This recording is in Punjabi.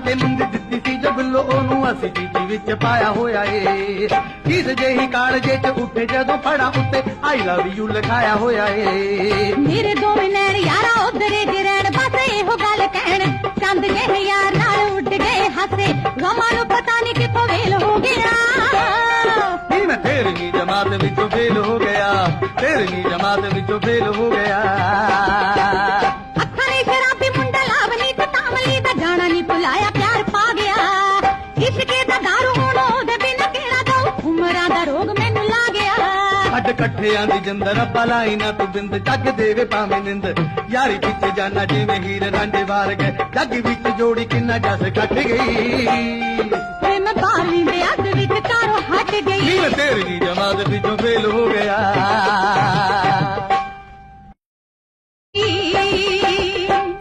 ਕੇ ਮੁੰਦੀ ਦਿੱਤੀ ਸੀ ਜਬਲੋ ਉਹਨੂੰ ਅਸੀਂ ਜੀਜੀ ਵਿੱਚ ਪਾਇਆ ਹੋਇਆ ਏ। ਕਿਸ ਜਿਹੀ ਕਾਲਜੇ ਚ ਉੱਠੇ ਜਦੋਂ ਫੜਾ ਉੱਤੇ ਆਈ ਲਵ ਯੂ ਲਿਖਾਇਆ ਹੋਇਆ ਏ। ਮੇਰੇ ਦੋਵੇਂ ਨੈਣ ਯਾਰਾ ਉਧਰੇ ਜੇ ਰਹਿਣ ਬਸ ਇਹੋ ਗੱਲ ਕਹਿਣ। ਚੰਦ ਜਿਹੇ ਯਾਰ ਨਾਲ ਉੱਡ ਗਏ ਹਾਸੇ ਗਮਾਂ ਨੂੰ ਪਤਾ ਨਹੀਂ ਕਿੱਥੋਂ ਵੇਲ ਹੋ ਗਿਆ। ਨੀ ਮੈਂ ਤੇਰਵੀਂ ਜਮਾਤ ਵਿੱਚੋਂ ਫੇਲ ਹੋ ਗਿਆ ਤੇਰਵੀਂ ਜਮਾਤ ਵਿੱਚੋਂ ਫੇਲ ਹੋ ਗਿਆ। ਭੁਲਾਇਆ ਪਿਆਰ ਪਾ ਗਿਆ। ਇਸ਼ਕੇ ਦਾ ਦਾਰੂ ਹੁਣ ਉਹਦੇ ਬਿਨ ਕਿਹੜਾ ਦਊ? ਉਮਰਾਂ ਦਾ ਰੋਗ ਮੈਨੂੰ ਲਾ ਗਿਆ ਅੱਡ ਇਕੱਠਿਆਂ ਦੀ ਜਿੰਦਰ ਬਲਾਈ ਨਾ ਤੂੰ ਬਿੰਦ ਜੱਗ ਦੇਵੇ ਭਾਵੇਂ ਨਿੰਦ। ਯਾਰੀ ਵਿੱਚ ਜਾਨਾ ਜਿਵੇਂ ਹੀਰ ਰਾਂਝੇ ਵਾਰ ਗਏ ਜੱਗ ਵਿੱਚ ਜੋੜੀ ਕਿੰਨਾ ਜਸ ਕੱਟ ਗਈ। ਮੈਂ ਬਾਰਵੀਂ ਦੇ ਅੱਧ ਵਿੱਚ ਕਾਰੋਂ ਹਟ ਨੀ ਗਈ ਮੈਂ ਤੇਰਵੀਂ ਜਮਾਤ ਵਿੱਚੋਂ ਫੇਲ ਹੋ ਗਿਆ।